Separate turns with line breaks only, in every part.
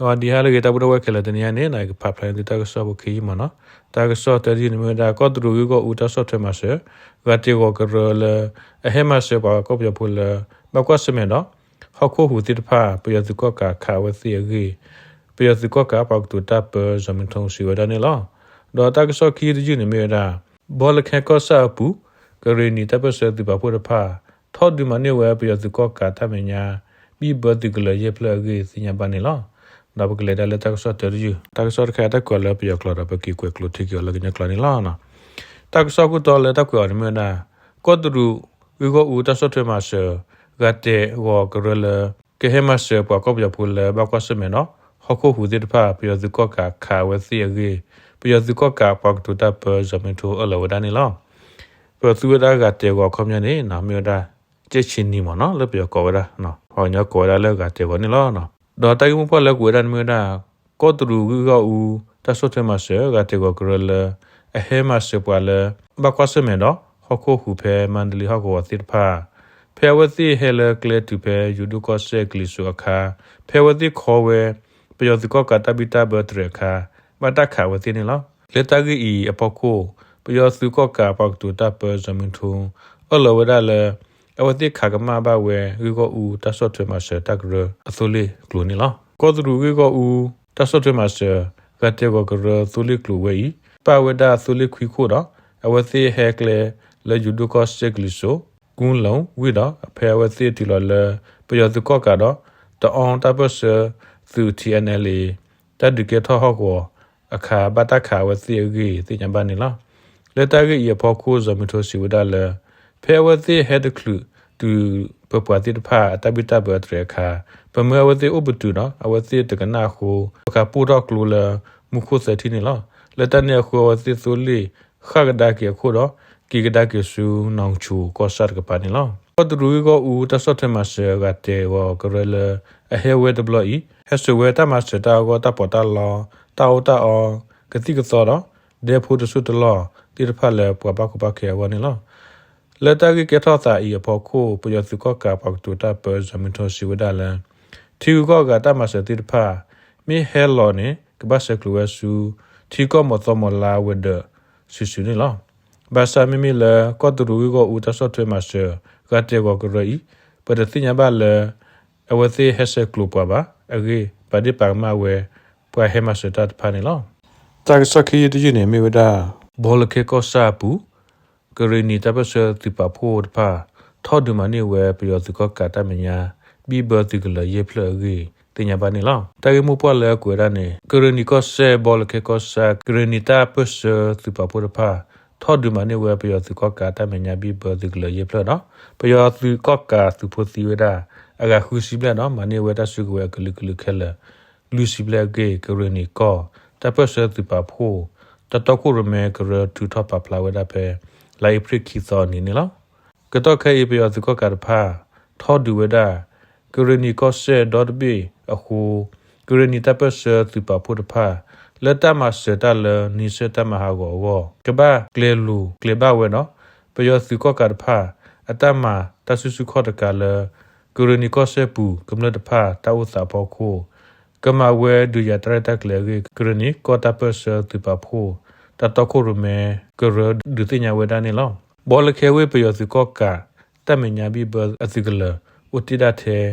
တော့ဒီဟာလေကတဘရဝက်ခလာတနေရနေနိုင်ကဖပလိုင်းတကဆောဘခီမနော်တာကဆောတဒီနမဒါကောတူရူကိုဦးတဆောထွဲမှာဆေဂတိကိုကရလအဟမဆေပါကောပြပူလဘကွစမေနော်ဟခုဟူတိတဖာပယသူကောကခါဝစီရီပယသူကောကပောက်တူတပ်ပဇမန်ထုံစီဝဒနေလောဒေါ်တာကဆောခီဒီနမေဒါဘောလခဲကောဆာပူကရနီတပ်ပစေတိပါပူတဖာထောဒီမနေဝဲပယသူကောကတမညာဘီဘတိကလယေဖလဂေစညာပနေလော ဒါဘကလေဒါလက်တက်ဆော့တယ်ယူတက်ဆော့ခဲတက်ကွယ်လပြကလာဘကီကွယ်ကလုတိကလကညကလနီလာနာတက်ဆော့ကူတော်လက်တက်ကွယ်ရမနာကောဒရူဝီကိုဦးတက်ဆော့ထွေမဆာဂတ်တေဝကရလကဟမဆာပကောပြပူလဘကွာစမေနော်ဟခုဟူဒီတဖာပြဇကောကခါဝစီရေပြဇကောကပေါကတူတပ်ပဇမင်တူအလဝဒနီလောပသူဝဒကတေဝခမနေနာမြေဒါကျချင်းနီမနော်လပြကောဝဒနော်ဟောညကောဝဒလကတေဝနီလောနော် ဒေါ်တိုင်မပေါ်လက်ကွေရန်မြေဒါကောတူဂူကဦးတဆော့တမဆေဂတေကိုဂရလအဟဲမဆေပွာလဘကွာစမေနော်ဟခုဟူဖဲမန္တလီဟကောသစ်ဖာဖဲဝတိဟဲလကလေတူဖဲယူဒုကောဆေကလီဆူအခါဖဲဝတိခေါ်ဝဲပယောတိကောကတပိတဘတ်ရခါမတခါဝတိနေလောလေတဂီအီအပကိုပယောစု ကောကပောက်တူတပ်ပဇမင်ထုံအလဝဒလည်းအဝတိခါကမဘဝဲရီကိုဦးတဆော့ထွေမဆတက်ရအသုလေးကလိုနီလားကောသူရီကိုဦးတဆော့ထွေမဆကတေကိုကရသုလေးကလိုဝဲပဝဒသုလေးခွီခိုတော့အဝတိဟဲကလေလေယူဒိုကောစချက်ကလီဆိုကွန်းလုံးဝိတော့အဖေဝတိတီလော်လေပယောသူကောကတော့တအောင်တပစသူ TNL တဒုကေထောဟောအခါဘတခါဝတိရီတိညာဘာနီလားလက်တကြီးရဖို့ခိုးဇမထိုစီဝဒါလေ ဖေဝတိဟက်ဒကလူတူပပဝတိတဖာတပိတဘတ်ရခါပမဝတိဥပတူနော်အဝတိတကနာခုခပူတော့ကလူလမခုစတိနေလားလက်တနေခုဝတိသုလီခါကဒါကေခုတော့ကီကဒါကေဆူနောင်ချူကောဆတ်ကပါနေလားပဒရူကိုဦးတဆော့ထမဆဂတေဝကရလအဟေဝဲဒဘလီဟက်ဆဝဲတမစတာကိုတပတလောတာဝတာအောကတိကသောတော့ဒေဖို့တဆုတလောတိရဖက်လေပပကပကေဝနေလား လက်တကကထသာဤဖို့ကိုပယစုကကပောက်တူတာပဇမင်တိုစီဝဒါလန်တီကောကတမစတိဖာမီဟဲလောနေကဘဆကလူဝဆူတီကောမသမလာဝဒဆူဆူနေလောဘာစာမီမီလေကောတူရူကိုဦးတဆော့ထွေမဆာဂတ်တေကိုကရီပဒတိညာဘလေအဝသိဟက်ဆကလူပဘာအဂေပဒီပါမဝဲပွာဟေမစတတ်ဖာနေလောတာကစခီဒီနေမီဝဒါဘောလကေကောစာပူ ကရီနီတပစတိပဖို့တပါထောဒူမနေဝဲပယောစကကတမညာဘီဘတိကလယေဖလဂီတင်ညာပါနေလောတာဂေမူပွာလဲကွေရနေကရီနီကောဆေဘောလကေကောစာကရီနီတာပစတိပဖို့တပါထောဒူမနေဝဲပယောစကကတမညာဘီဘတိကလယေဖလနော်ပယောစကကသူဖို့စီဝဒါအဂခုစီဘလနော်မနေဝဲတဆုကွဲကလုကလုခဲလလူစီဘလဂေကရီနီကောတပစတိပဖို့တတခုရမဲကရတူထပပလာဝဒပဲ လိုက်ပရိခိသောနီနီလောကတော့ခဲပြရသူကကရဖာထောဒူဝဒကရနီကောဆေဒေါ်ဘီအခုကရနီတပစတိပဖို့တဖာလက်တမစတလနိစတမဟာကိုဝကဘာကလေလူကလေဘဝနော်ပယောသူကကရဖာအတမတဆုစုခောတကလကရနီကောဆေပူကမ္လတဖာတောက်စာဖို့ခိုကမဝဲဒူရတရတက်လေကရနီကောတပစတိပဖို့ တတခုရမဲကရဒုတိယဝဒနေလောဘောလခဲဝေပယောစကောကတမညာဘိဘအစကလဥတိဒတဲ့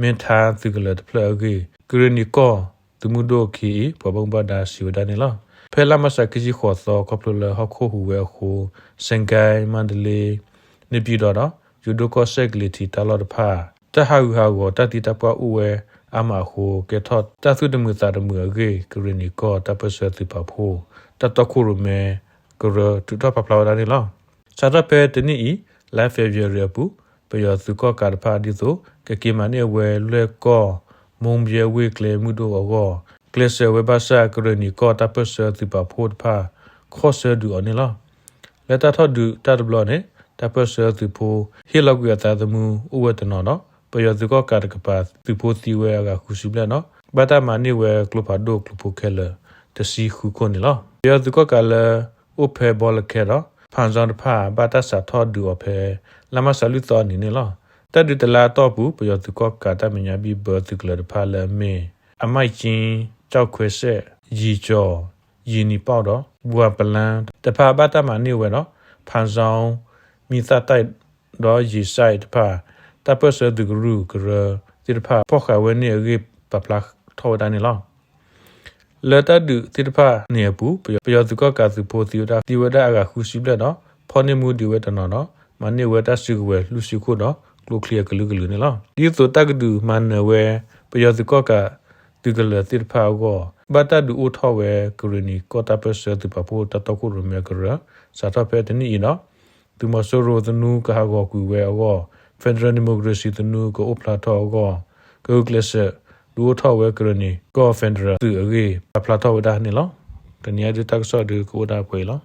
မင်သာစကလတဖလဂေကရနီကောသူမှုဒိုခီပဘုံဘဒါစီဝဒနေလောဖဲလာမစကကြီးခေါ်သောကပလလဟခုဟူဝဲခုစင်ကိုင်မန္တလေးနေပြည်တော်တော့ယူဒိုကောဆက်ကလီတီတလော်တဖာတဟူဟာကိုတတိတပွားဥဝဲအမဟုကေထောတသုတမှုသာတမှုအဂေကရနီကောတပဆွေတိပဖို့ တတခုရမဲကရတူတပပလာဒနီလောစာရပေတနီလာဖေဗီရပူပယောစုကောကာဖာဒီဆိုကကေမနေဝဲလွဲကောမုံပြေဝေကလေမှုတို့အောကလစ်ဆဝေဘာစာကရနီကောတပဆွေတိပဖို့ဖာခောဆဒူအနီလောလက်တထဒူတတ်ဘလနေတပဆွေတိဖို့ဟီလောက်ရတာသမှုဥဝတနောနော်ပယောစုကောကာတကပါတိဖို့တီဝဲကခုရှိပလနော်ဘာတာမနိဝဲကလဖာဒိုကလဖို့ခဲလတစီခုခွန်လော ရသူကကလည်းဥဖေဘောလခဲတော့ဖန်ဆောင်တဖာဘာတဆာထောဒူအဖေလမဆလူတော်နေနေလောတဒူတလာတော့ဘူးပယောသူကကတမညာဘီဘသူကလတဖာလည်းမင်းအမိုက်ချင်းကြောက်ခွေဆက်ရီကျော်ရီနီပေါတော့ဘူပလန်တဖာဘတ်တမနေဝဲနော်ဖန်ဆောင်မိသတိုက်တော့ရီဆိုင်တဖာတပစဒဂရုကရတိတဖာပေါခဝဲနေရိပပလာထောဒန်နီလော လတဒုတိတဖာနေပူပယောသူကကသူပိုတီတာဒီဝဒအကခုရှိဘလက်နော်ဖောနေမှုဒီဝဒနော်နော်မနေဝဒစုဝဲလူစုခုနော်ကလိုကလီယာကလူကလူနေလောဒီသူတကဒူမန်နဝဲပယောသူကကဒီကလတိတဖာကိုဘတ်တဒူအထောဝဲကရနီကောတာပစတူပပိုတတခုရမေကရစာတဖဲတနီနော်သူမဆိုရိုသနူကဟာကိုကူဝဲအော Federal Democracy တနူကိုအပလာတော့ကို ကိုကလစ်လူထောဝဲကရနီကို Federal သူအကြီးအပလာတော့ဒါနေလောတနည်းတက်ဆော့ဒီကိုဒါပွေလော